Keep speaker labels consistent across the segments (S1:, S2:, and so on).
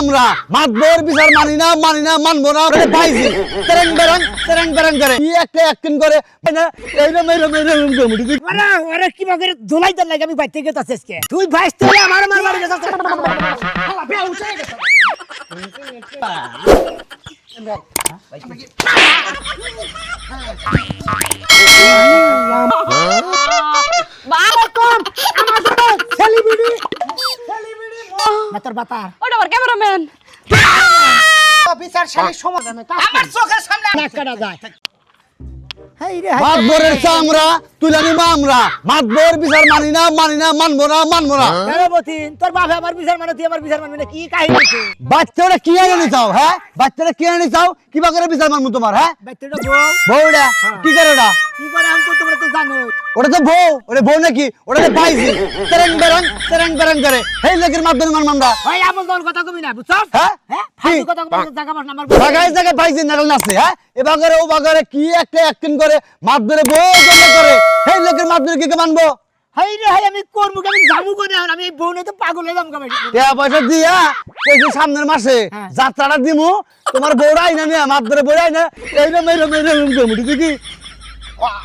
S1: আমরা মাতবর বিচার মানি না মানি না মানবো না পাইছি তেরেং বেরং তেরেং বেরং করে কি একটা অ্যাক্টিং করে না এইরকম এইরকম এইরকম কমেডি
S2: ওরা ওরা কি বাগে ধুলাই দেন লাগে আমি বাইতে গেত আজকে তুই ভাইস তুই আমার মার মার গেছ হালা বে উঠে গেছ
S3: বাবা কম
S2: আমার তো সেলিব্রিটি সেলিব্রিটি মাতার বাতার
S3: ওটা আমার ক্যামেরাম্যান।
S2: বিচার শালী সমাধান আমার চোখের সামনে নাক কাটা যায়।
S1: মাতবরের চামড়া মাতবর বিচার মানি না মানি না মানবো না মানবো না।
S2: আরে বতিন তোর বাবা আমার বিচার মানে তুই আমার বিচার মানবি না কি কাহিনী হইছে?
S1: বাচ্চারা কি আনি চাও হ্যাঁ? বাচ্চারা কি আনি চাও? কিবা করে বিচার মানবো তোমার হ্যাঁ? বউটা কি করে
S2: কি করে আমি তো তোমরা তো জানো
S1: ওটা তো বউ ওটা বউ নাকি ওটা তো পাইছি তেরেং বেরং তেরেং বেরং করে হেই লেগের মাতবর মানবো আমরা
S2: ভাই আমার দল কথা কবি না বুঝছস
S1: হ্যাঁ?
S2: হ্যাঁ ফালতু কথা কবি জায়গা বাস না
S1: জায়গায় জায়গায় পাইছি নাটক নাচছে হ্যাঁ এ বাগারে ও বাগারে কি একটা অ্যাক্টিং করে মাত ধরে বউ জন্য করে হেই লোকের মাত ধরে কি কে মানবো
S2: হাই রে হাই আমি করব? আমি জামু করে আমি এই বউ নিয়ে তো পাগল হয়ে যাব আমি
S1: টাকা পয়সা দিয়া কইছি সামনের মাসে
S2: হ্যাঁ।
S1: যাত্রাটা দিমু তোমার বউরা আইনা নিয়ে মাত ধরে এইরকম কমিটি তুই কি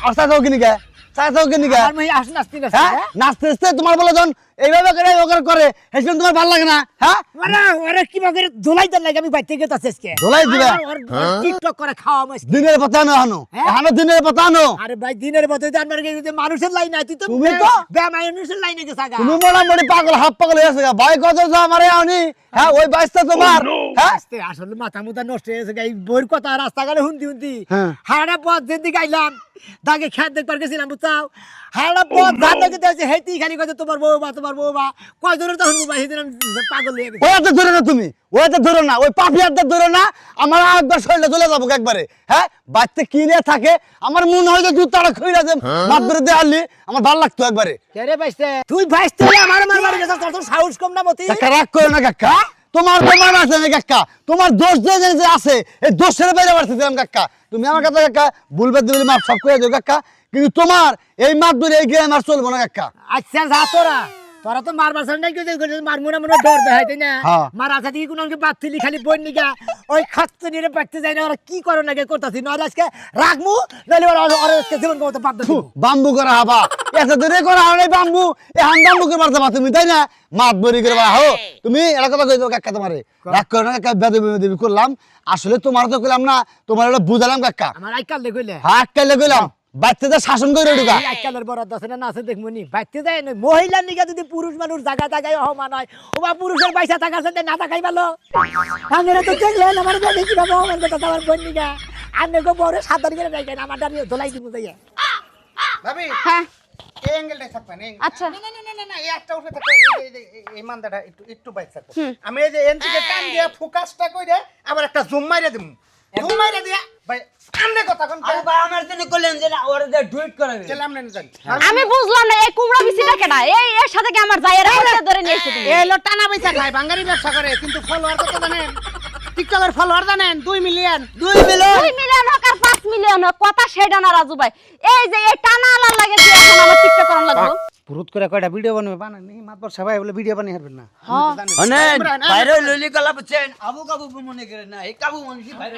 S1: অস্তা চাও কিনি গে চা চাও কিনি গে
S2: নাস্তি নাস্তি
S1: হ্যাঁ? নাচতে নাচতে তোমার বলে যখন এইভাবে করে এইভাবে করে হেসে তোমার ভালো লাগে না হ্যাঁ?
S2: ওরা ওরা কি বাগে ধুলাই দেন লাগে আমি বাইতে গেত আজকে
S1: ধুলাই দিবা?
S2: টিকটক করে খাওয়া মাস
S1: দিনের পথে আনো হানো
S2: হ্যাঁ?
S1: হানো দিনের পথে আনো।
S2: আরে ভাই দিনের গেছে যে মানুষের লাইন তুই তো
S1: তুমি তো-
S2: বেমানুষের লাইনে গেছে আগা
S1: তুমি মোটামুটি পাগল হাফ পাগল হয়ে গেছে ভাই কত আমারে আনি হ্যাঁ ওই বাইসটা তোমার। হ্যাঁ
S2: আস্তে আসলে মাথা মুথা নষ্ট হয়ে গেছে এই বইয়ের কথা হুন্দি হুন্দি
S1: হ্যাঁ।
S2: পথ যেদিকে গাইলাম তাকে খেত দেখবার গেছিলাম বুঝছাও? পথ ধান দেখে হেঁটি খালি কইছে তোমার বউ বা তোমার বউ বা। তখন বউ সেদিন পাগল হয়ে গেছে।
S1: হাতে ধরো না তুমি হাতে ধরো না ওই পাপি হাতে ধরো না আমার একবার শরীরে চলে যাব একবারে হ্যাঁ? বাচ্চা কিনে থাকে আমার মনে হয় যে দুধ তারা খইরা যে মাত্র দিয়ে আনলি আমার ভালো লাগতো একবারে।
S2: কে রে বাইসতে তুই বাইসতে আমার আমার বাড়ি গেছে তোর সাহস কম না মতি।
S1: রাগ করো না কাকা। তোমার প্রমাণ আছে না কাকা। তোমার দোষ যে যে- আছে, এই দোষের বাইরে পারছিলাম কাকা। তুমি আমার কাছে কাকা ভুলবে দিবি মাপ সব করে দিও কাকা। কিন্তু তোমার এই মাপ ধরে এই গ্রাম আর চলবো না কাকা।
S2: আচ্ছা যা তোরা। তোরা তো মারবার সামনে নাই কেউ মনে মনে ডর দেখাই তাই না।
S1: হ্যাঁ।
S2: মার আশা থেকে কোনো কি বাতিলি খালি বই ওই খাচ্ছে নিয়ে পারতে যায় না ওরা কি করে নাকি করতেছি? নয় আজকে রাখমু নাহলে ওরা ওরা আজকে জীবন
S1: বাম্বু করা হাবা। এত দূরে করা হয় বাম্বু। এ হান বাম্বু করে মারতে পারো তুমি তাই না? মাত বরি করে বা হো তুমি এটা কথা কই কাকা তোমারে। রাগ করো না কাকা বেদবি বেদবি করলাম। আসলে তোমার তো কইলাম না তোমার এটা বুঝালাম কাকা
S2: আমার আইকাল দেখলে
S1: হাত কাইলে কইলাম। বাচ্চাদের শাসন করে ঢুকা।
S2: বড় দশে না আছে দেখব নি। বাইতে যায় না মহিলার নিগা যদি পুরুষ মানুষ জায়গা জায়গায় অহমান হয় ও বা পুরুষের পয়সা থাকার সাথে না থাকাই ভালো। আমরা তো দেখলেন আমার বেশি কীভাবে অহমান করতে আমার বোন নিগা। আমি গো বড় দেখেন আমার দাঁড়িয়ে ধোলাই দিব যাইয়া।
S4: ভাবি
S3: হ্যাঁ।
S4: এই অ্যাঙ্গেলটাই থাকবেন
S3: আচ্ছা।
S4: না না না না, না না এই একটা উঠে থাকবে এই যে- এই যে- এই- এই মান্দাটা একটু একটু বাইক থাকবে আমি এই যে এন থেকে টান দিয়ে ফোকাসটা কইরে আবার একটা জুম মাইরে দিমু। জুম মাইরে দিয়া ভাই সামনে কথা কোন
S5: আরে ভাই যে না যে ডুইট করাবে।
S4: চলে আমনে জানি
S3: আমি বুঝলাম না এই কুমড়া বিচিটা কেডা? এই এর সাথে কি আমার জায়ের হাতে ধরে নিয়ে এসেছ তুমি
S4: এই লো টানা পয়সা খায় বাঙালি ব্যবসা করে কিন্তু ফলোয়ার কত জানেন? টিকটকের ফলোয়ার জানেন? দুই মিলিয়ন
S5: দুই মিলিয়ন
S3: দুই মিলিয়ন হোক আর পাঁচ মিলিয়ন হোক কথা সেটা না রাজু ভাই। এই যে এই টানা আলার লাগে যে এখন আমার টিকটক লাগবে।
S4: পুরুত করে কয়টা ভিডিও বানাবে? বানান এই মাতবর সবাই বলে ভিডিও বানিয়ে হারবেন না।
S3: হ্যাঁ
S5: বাইরে কলা বুঝছেন আবু কাবু মনে করে না এই কাবু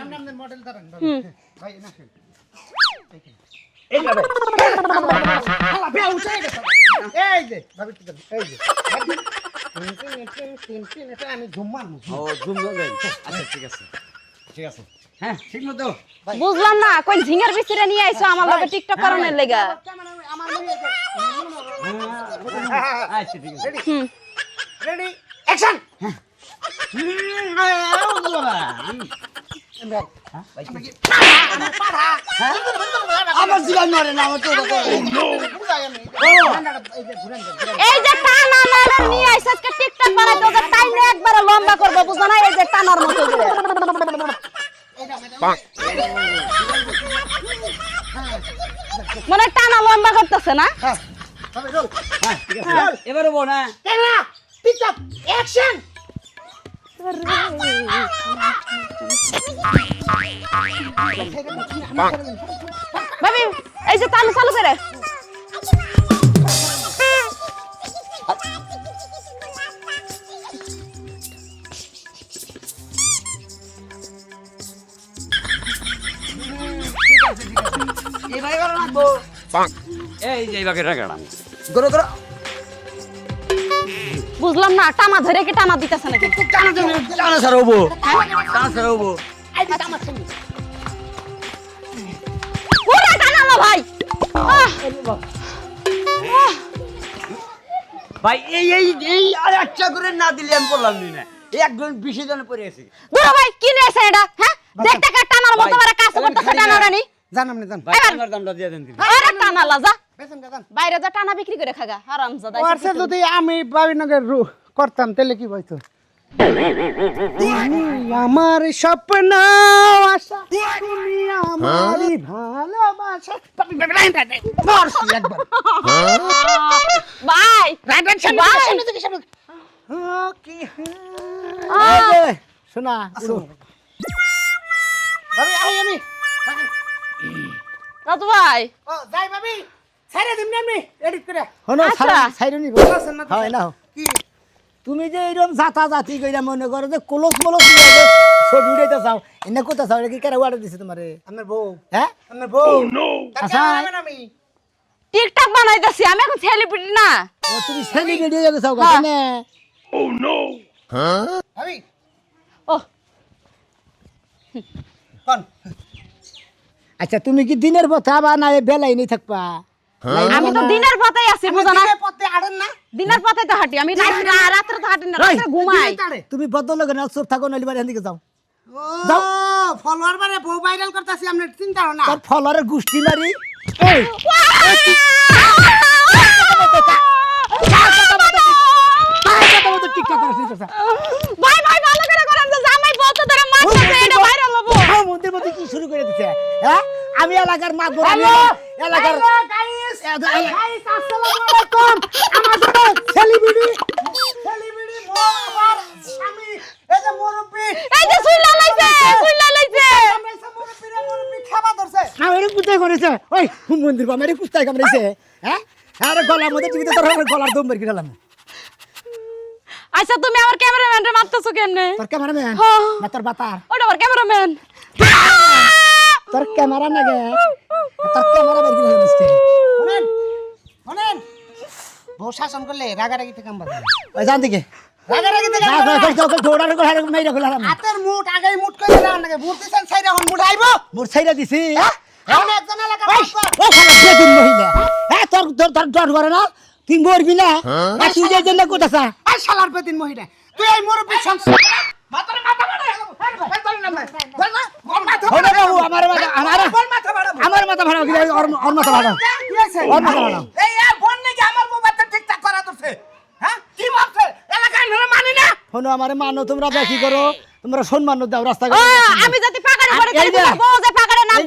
S4: আপনাদের মডেল ভাই না।
S5: এই যাবে
S4: হালা বে উঠে গেছে এই যে ভাবি কি করবে? এই যে। আমি জুম মারমু
S5: ও হবে আচ্ছা ঠিক আছে। ঠিক আছে। হ্যাঁ ঠিক মতো।
S3: বুঝলাম না কোন ঝিঙের বিচিটা নিয়ে আইছো আমার লগে টিকটক করানোর লেগা।
S4: আমার মনে
S5: আচ্ছা ঠিক আছে।
S4: রেডি অ্যাকশন
S5: আমার জীবন মরে না আমার তো
S3: এই যে টানা নাড়া নিয়ে আইছো আজকে টিকটক বানাইতে ওকে টাইনে একবারে লম্বা করব বুঝো না? এই যে টানার মতো মানে টানা লম্বা করতেছে না?
S5: এবারে বল না
S4: camera pickup action.
S3: Babi, ay sa
S5: tama sa lugar eh. Ibaibara na po.
S3: বুঝলাম না টানা ধরে কি টানা দিতেছে নাকি?
S5: টানা টানা ছাড়া হব। টানা ছাড়া হব।
S3: ভাই।
S5: ভাই এই এই এই আর একটা করে না দিলে আমি বললাম নি একজন বিশ জনে পড়ে আছে।
S3: ভাই কি নিয়েছে এটা? হ্যাঁ? দেখতে টানার মতো কাজ করতেছে
S5: খালি না।
S3: টানা রানি
S4: জান। আপনি
S3: এবার-
S5: টানার দামটা দিয়ে দেন
S3: আরে টানা লাজা
S4: বেতন জান।
S3: বাইরে যা টানা বিক্রি করে খাগা হারাম জাদা
S4: ওরসে যদি আমি বাবিনগর রু করতাম তাহলে কি হইতো? আমার স্বপ্ন আশা। তুমি আমারই ভালোবাসা। মারছি একবার।
S3: ভাই আহ,
S2: শোনা
S4: আমি।
S3: রাতু ভাই।
S4: ও যাই ভাবি ছেড়ে দিন না আমি এডিট করে।
S2: হনো নিব
S4: বলছেন না তো?
S2: হয় না
S4: কি?
S2: তুমি যে এইরকম জাতা জাতি কইরা মনে করো যে কলস মলস ছবি উঠাইতে চাও এনে কোথা চাও? কি কারে অর্ডার দিছে তোমারে?
S4: আপনার বউ।
S2: হ্যাঁ?
S4: আপনার বউ। তার
S2: আচ্ছা।
S4: আমি।
S3: টিকটক বানাইতেছি আমি এখন সেলিব্রিটি না।
S2: ও তুমি সেলিব্রিটি হয়ে গেছো
S3: হ্যাঁ।
S2: কেন
S4: ভাবি।
S3: ও।
S4: কোন।
S2: আচ্ছা তুমি কি দিনের পথে আবার না বেলাই নেই থাকবা
S3: আমি তো দিনের পথে আছি বুঝো না
S4: দিনে পথে আড়েন না
S3: দিনের পথে তো হাঁটি আমি রাত্রে তো হাঁটি না রাত্রে ঘুমাই
S2: তুমি বদল না চুপ থাকো নইলে বাড়ি দিকে যাও
S4: ও ফলোয়ার মানে বউ ভাইরাল করতেছি আপনি চিন্তা করো না
S2: তোর ফলরের গুষ্টি মারি এই টিকটক করে হ্যাঁ? আমি এলাকার মা আমি এলাকার
S4: সেলিব্রিটি সেলিব্রিটি আমার স্বামী। এই যে মুরব্বি।
S3: এই যে সুইলা লাইছে সুইলা লাইছে।
S4: আমরা
S2: করেছে। ওই মন্দির আমার হ্যাঁ? আরে গলার মধ্যে টিভিতে তোর আমার গলার দম বের গেলাম
S3: আচ্ছা তুমি আমার ক্যামেরাম্যানরে মারতেছো কেমনে?
S2: তোর ক্যামেরাম্যান?
S3: হ্যাঁ।
S2: না তোর বাতার।
S3: ওটা আমার ক্যামেরাম্যান।
S2: তোর ক্যামেরা না গে। তোর ক্যামেরা বের গেলাম আজকে
S4: শুনেন শুনেন। বউ শাসন করলে রাগারাগি থেকে আমরা
S2: ওই জান দিকে। করে হারে
S4: হাতের মুঠ আগে মুঠ করে রান মুঠ হন আইবো
S2: দিছি।
S4: একজন এলাকা
S2: বেদিন মহিলা। হ্যাঁ তোর তোর তোর ডর করে না? তুই মরবি না? আর তুই যে জন্য কোথাছা
S4: আর শালার বেদিন মহিলা। তুই এই মুরব্বি সংসার মাথার মাথা বাড়াই এই ধরেন না ধরেন না ওর মাথা
S2: ওরে বাবু আমার মাথা আমার
S4: ওর মাথা বাড়াবো
S2: আমার মাথা মাথা মাথা।
S4: এই আর নাকি আমার মোবাইলটা ঠিকঠাক করা ধরছে হ্যাঁ? কি ভাবছে? এলাকায় না মানি না?
S2: শোনো আমারে মানো তোমরা দেখি করো। তোমরা সম্মান দাও রাস্তা
S3: আমি যদি পাকারে পড়ে
S2: এই যে-
S3: বউ যে পাকারে নাম
S2: এই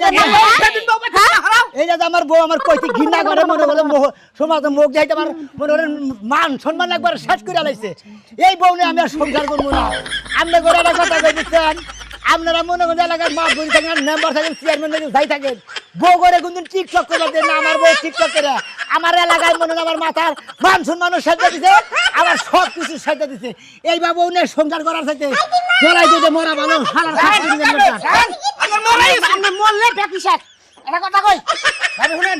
S2: যে- আমার বউ আমার কইতে ঘৃণা করে মনে মোহ- সমাজ মুখ যাইতে আমার মনে মান সম্মান একবার শেষ করে আলাইছে এই বউ নিয়ে আমি আর সংসার করব না। করে কথা কই দিচ্ছেন আপনারা মনে করেন এলাকার মা বই থাকেন মেম্বার থাকেন চেয়ারম্যান থাকেন যাই থাকেন বউ করে কিন্তু টিকটক করে দেন না আমার বউ টিকটক করে। আমার এলাকায় মনে হয় আমার মাথার মান সম্মানও সাজা দিছে আমার সব কিছু সাজা দিছে। এই বা বউ নিয়ে সংসার করার সাথে জড়াই দিতে মরা ভালো
S4: মরাই আপনি মরলে ব্যাকি শেষ এটা কথা কই? ভাবি শুনেন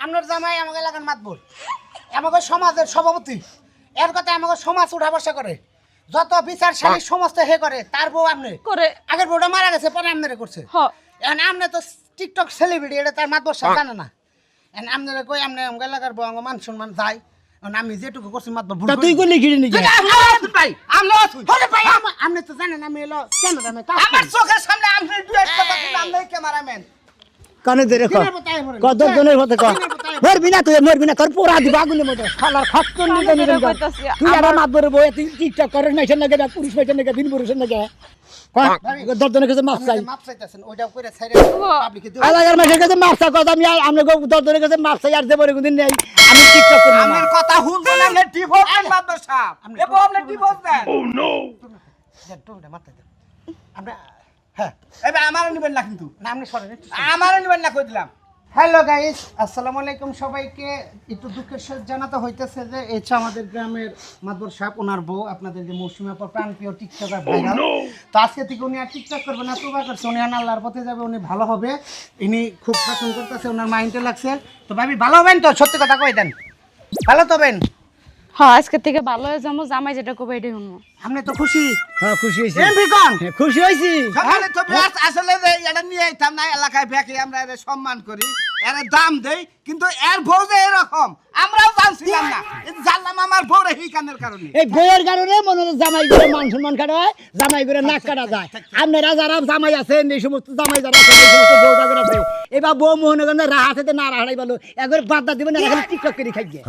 S4: আপনার জামাই আমাকে এলাকার মাতবর। আমাকে সমাজের সভাপতি। এর কথা আমাকে সমাজ উঠা বসা করে। যত বিচার সালিশ সমস্ত হে করে তার বউ আপনি
S3: করে।
S4: আগের বউটা মারা গেছে পরে আপনারে করছে। এখন আপনি তো টিকটক সেলিব্রিটি এটা তার মাতবর জানে না। এখন আপনারা কই আপনি আমাকে এলাকার বউ আমার মান সম্মান যায় আমি যেটুকু করছি মাতবর ভুল
S2: তুই করলি ঘিরে
S4: আছুন ভাই, আছুন। ওরে ভাই, আপনি তো জানেন আমি এলো ক্যামেরাম্যান আমার চোখের সামনে আপনি দুয়েট কথা কিন্তু আপনি ক্যামেরাম্যান
S2: কানে ধরে। কত জনের
S4: পতায় মরে।
S2: মরবি না তুই মরবি না। তোর পোড়া দিবা আগুনের মতো শালার নিবেন
S3: ধরে কইতাছি,
S2: তুই আবার মাত বরে বই তুই টিকটক না পুরুষ দিন পুরুষের কাছে মাপ চাই। এলাকার কাছে মাপ কথা আমি আমি কাছে মাপ চাই আর যে বলে কোনদিন নেই আমি টিকটক করি না।
S6: আমার কথা শুনছেন আপনি ডিভোর্স দেন মাদ্রাস সাহেব আপনি ডিভোর্স দেন।
S4: দেন, টুপিটা মাথায় দেন। আমরা- হ্যাঁ,
S6: এবার আমার নিবেন না কিন্তু।
S4: না, আপনি সরেন একটু।
S6: আমার নিবেন না কই দিলাম।
S4: হ্যালো গাইস আসসালামু আলাইকুম সবাইকে। একটু দুঃখের সাথে জানাতে হইতেছে যে এই হচ্ছে আমাদের গ্রামের মাদবর সাহেব ওনার বউ আপনাদের যে মৌসুমী আপা প্রাণপ্রিয় টিকটকার ভাইরাল তো আজকে থেকে উনি আর টিকটক করবে না তোবা করছে। উনি আল্লাহর পথে যাবে উনি ভালো হবে। ইনি খুব শাসন করতেছে ওনার মাইন্ডে লাগছে। তো ভাবি ভালো হবেন তো? সত্যি কথা কই দেন। ভালো তো হবেন?
S3: হ্যাঁ আজকে থেকে ভালো হয়ে যাব জামাই যেটা কবে এটাই শুনব
S4: আপনি তো খুশি?
S2: হ্যাঁ খুশি হয়েছি।
S4: এমপি কোন?
S2: হ্যাঁ, খুশি হয়েছি।
S6: আসলে এটা নিয়ে আইতাম না এলাকায় ব্যাকে আমরা এর সম্মান করি। এর দাম দেই কিন্তু এর বউ যে এরকম আমরাও জানছিলাম না। জানলাম আমার বউ এই কানের কারণে।
S2: এই বউয়ের কারণে মনে হয় জামাই করে মান সম্মান কাটা হয় জামাই করে নাক কাটা যায়। আপনারা যারা জামাই আছেন এই সমস্ত জামাই যারা আছেন এই সমস্ত বউ যাদের আছে। এবার বউ মোহনগঞ্জে রাহাতে না রাহাই বলো একবার বাদ দিবেন না এখন টিকটক করে খাইয়ে।